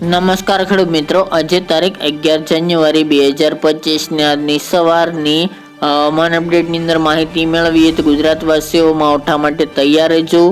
નમસ્કાર ખેડૂત મિત્રો, આજે તારીખ અગિયાર જાન્યુઆરી બે હજાર પચીસની આજની સવારની હવામાન અપડેટની અંદર માહિતી મેળવીએ તો ગુજરાતવાસીઓ માવઠા માટે તૈયાર રહેજો.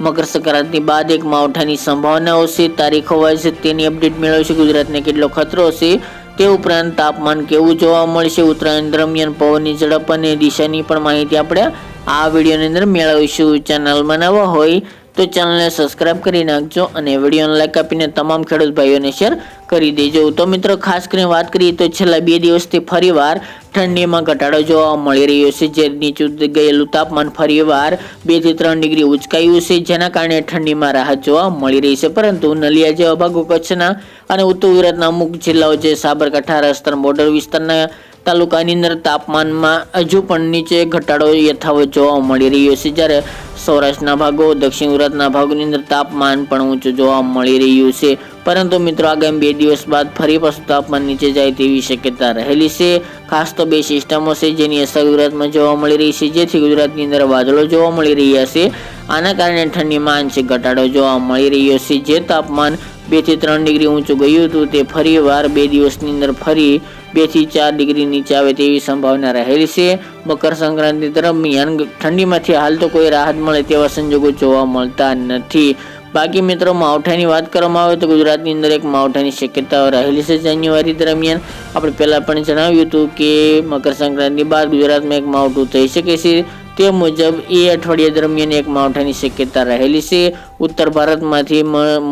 મકર સંક્રાંતિ બાદ એક માવઠાની સંભાવનાઓ છે, તારીખો વાઇઝ તેની અપડેટ મેળવશે ગુજરાતને કેટલો ખતરો છે, તે ઉપરાંત તાપમાન કેવું જોવા મળશે, ઉત્તરાયણ દરમિયાન પવનની ઝડપ અને દિશાની પણ માહિતી આપણે આ વિડીયોની અંદર મેળવીશું. ચેનલમાં નવા હોય તો ચેનલને સબસ્ક્રાઇબ કરી નાખજો અને વિડીયોને લાઈક આપીને તમામ ખેડૂત ભાઈઓને શેર કરી દેજો. તો મિત્રો, ખાસ કરીને વાત કરીએ તો છેલ્લા બે દિવસથી ફરીવાર ઠંડીમાં ઘટાડો જોવા મળી રહ્યો છે. જે નીચું ગયેલું તાપમાન ફરીવાર બેથી ત્રણ ડિગ્રી ઉચકાયું છે, જેના કારણે ઠંડીમાં રાહત જોવા મળી રહી છે. પરંતુ નલિયા જેવા ભાગો કચ્છના અને ઉત્તર ગુજરાતના અમુક જિલ્લાઓ, જે સાબરકાંઠા રાજસ્થાન બોર્ડર વિસ્તારના તાલુકાની અંદર તાપમાનમાં હજુ પણ નીચે ઘટાડો યથાવત જોવા મળી રહ્યો છે. જ્યારે સૌરાષ્ટ્રના ભાગો, દક્ષિણ ગુજરાતના ભાગોની અંદર તાપમાન પણ ઊંચું જોવા મળી રહ્યું છે. પરંતુ મિત્રો, આગામી બે દિવસ બાદ ફરી પાછું તાપમાન નીચે જાય તેવી શક્યતા રહેલી છે. ખાસ તો બે સિસ્ટમો છે જેની અસર ગુજરાતમાં જોવા મળી રહી છે. જેથી ગુજરાતની અંદર વાદળો જોવા મળી રહ્યા છે. આના કારણે ઠંડીમાં આંશિક ઘટાડો જોવા મળી રહ્યો છે. જે તાપમાન બેથી ત્રણ ડિગ્રી ઊંચું ગયું હતું, તે ફરી વાર બે દિવસની અંદર ફરી બેથી ચાર ડિગ્રી નીચે આવે તેવી સંભાવના રહેલી છે. મકર સંક્રાંતિ દરમિયાન ઠંડીમાંથી હાલ તો કોઈ રાહત મળે તેવા સંજોગો જોવા મળતા નથી. બાકી મિત્રો, માવઠાની વાત કરવામાં આવે તો ગુજરાતની અંદર એક માવઠાની શક્યતાઓ રહેલી છે જાન્યુઆરી દરમિયાન. આપણે પહેલાં પણ જણાવ્યું હતું કે મકર સંક્રાંતિ બાદ ગુજરાતમાં એક માવઠું થઈ શકે છે. તે મુજબ એ અઠવાડિયા દરમિયાન એક માવઠાની શક્યતા રહેલી છે. ઉત્તર ભારતમાંથી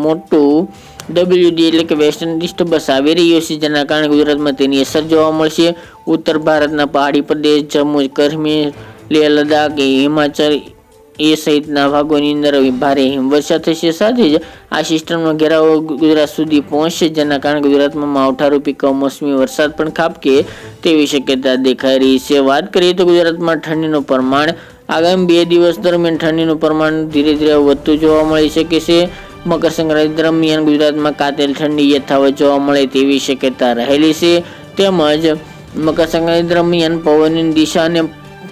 મોટું ડબલ્યુડી એટલે કે વેસ્ટર્ન ડિસ્ટર્બન્સ આવી રહ્યો છે, જેના કારણે ગુજરાતમાં તેની અસર જોવા મળશે. ઉત્તર ભારતના પહાડી પ્રદેશ, જમ્મુ કાશ્મીર લેહ લદ્દાખ હિમાચલ એ સહિતના ભાગોની અંદર ભારે હિમવર્ષા થશે. સાથે જ આ સિસ્ટમનો ઘેરાવો ગુજરાત સુધી પહોંચશે, જેના કારણે ગુજરાતમાં માવઠારૂપી કમોસમી વરસાદ પણ ખાબકે તેવી શક્યતા દેખાઈ રહી છે. વાત કરીએ તો ગુજરાતમાં ઠંડીનું પ્રમાણ આગામી બે દિવસ દરમિયાન ઠંડીનું પ્રમાણ ધીરે ધીરે વધતું જોવા મળી શકે છે. મકર સંક્રાંતિ દરમિયાન ગુજરાતમાં કાતેલ ઠંડી યથાવત જોવા મળે તેવી શક્યતા રહેલી છે. તેમજ મકર સંક્રાંતિ દરમિયાન પવનની દિશા અને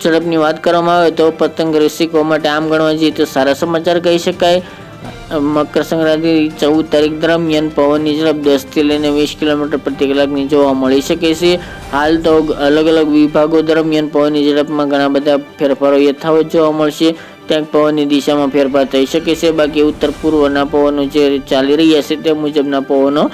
ઝડપની વાત કરવામાં આવે તો પતંગ રસિકો માટે આમ ગણવા જઈએ તો સારા સમાચાર કહી શકાય. મકર સંક્રાંતિ ચૌદ તારીખ દરમિયાન પવનની ઝડપ દસથી લઈને વીસ કિલોમીટર પ્રતિ કલાકની જોવા મળી શકે છે. હાલ તો અલગ અલગ વિભાગો દરમિયાન પવનની ઝડપમાં ઘણા બધા ફેરફારો યથાવત જોવા મળશે. ક્યાંક પવનની દિશામાં ફેરફાર થઈ શકે છે. બાકી ઉત્તર પૂર્વના પવનો જે ચાલી રહ્યા છે તે મુજબના પવનો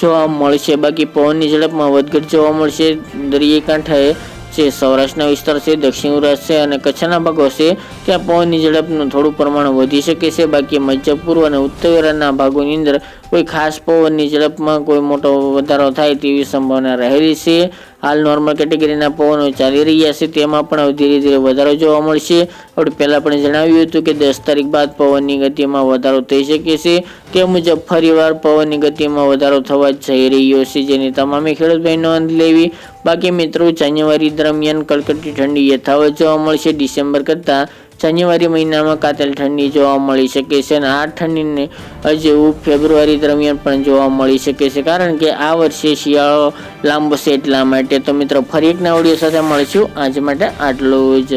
જોવા મળશે. બાકી પવનની ઝડપમાં વધઘટ જોવા મળશે. દરિયાઈ કાંઠાએ જે સૌરાષ્ટ્રના વિસ્તાર છે, દક્ષિણ ગુજરાત છે અને કચ્છના ભાગો છે, ત્યાં પવનની ઝડપનું થોડું પ્રમાણ વધી શકે છે. બાકી મધ્ય પૂર્વ અને ઉત્તર ગુજરાતના ભાગોની અંદર કોઈ ખાસ પવનની ઝડપમાં કોઈ મોટો વધારો થાય તેવી સંભાવના રહેલી છે. હાલ નોર્મલ કેટેગરીના પવનો ચાલી રહ્યા છે. તેમાં પણ ધીરે ધીરે વધારો જોવા મળશે. આપણે પહેલાં પણ જણાવ્યું હતું કે દસ તારીખ બાદ પવનની ગતિમાં વધારો થઈ શકે છે. તે મુજબ ફરીવાર પવનની ગતિમાં વધારો થવા જઈ રહ્યો છે, જેની તમામે ખેડૂત ભાઈ નોંધ લેવી. બાકી મિત્રો, જાન્યુઆરી દરમિયાન કડકડતી ઠંડી યથાવત જોવા મળશે. ડિસેમ્બર કરતાં જાન્યુઆરી મહિનામાં કાતેલ ઠંડી જોવા મળી શકે છે અને આ ઠંડીને હજુ ફેબ્રુઆરી દરમિયાન પણ જોવા મળી શકે છે. કારણ કે આ વર્ષે શિયાળો લાંબો છે એટલા માટે તો મિત્રો ફરી એક ના સાથે મળીશું. આજ માટે આટલું જ.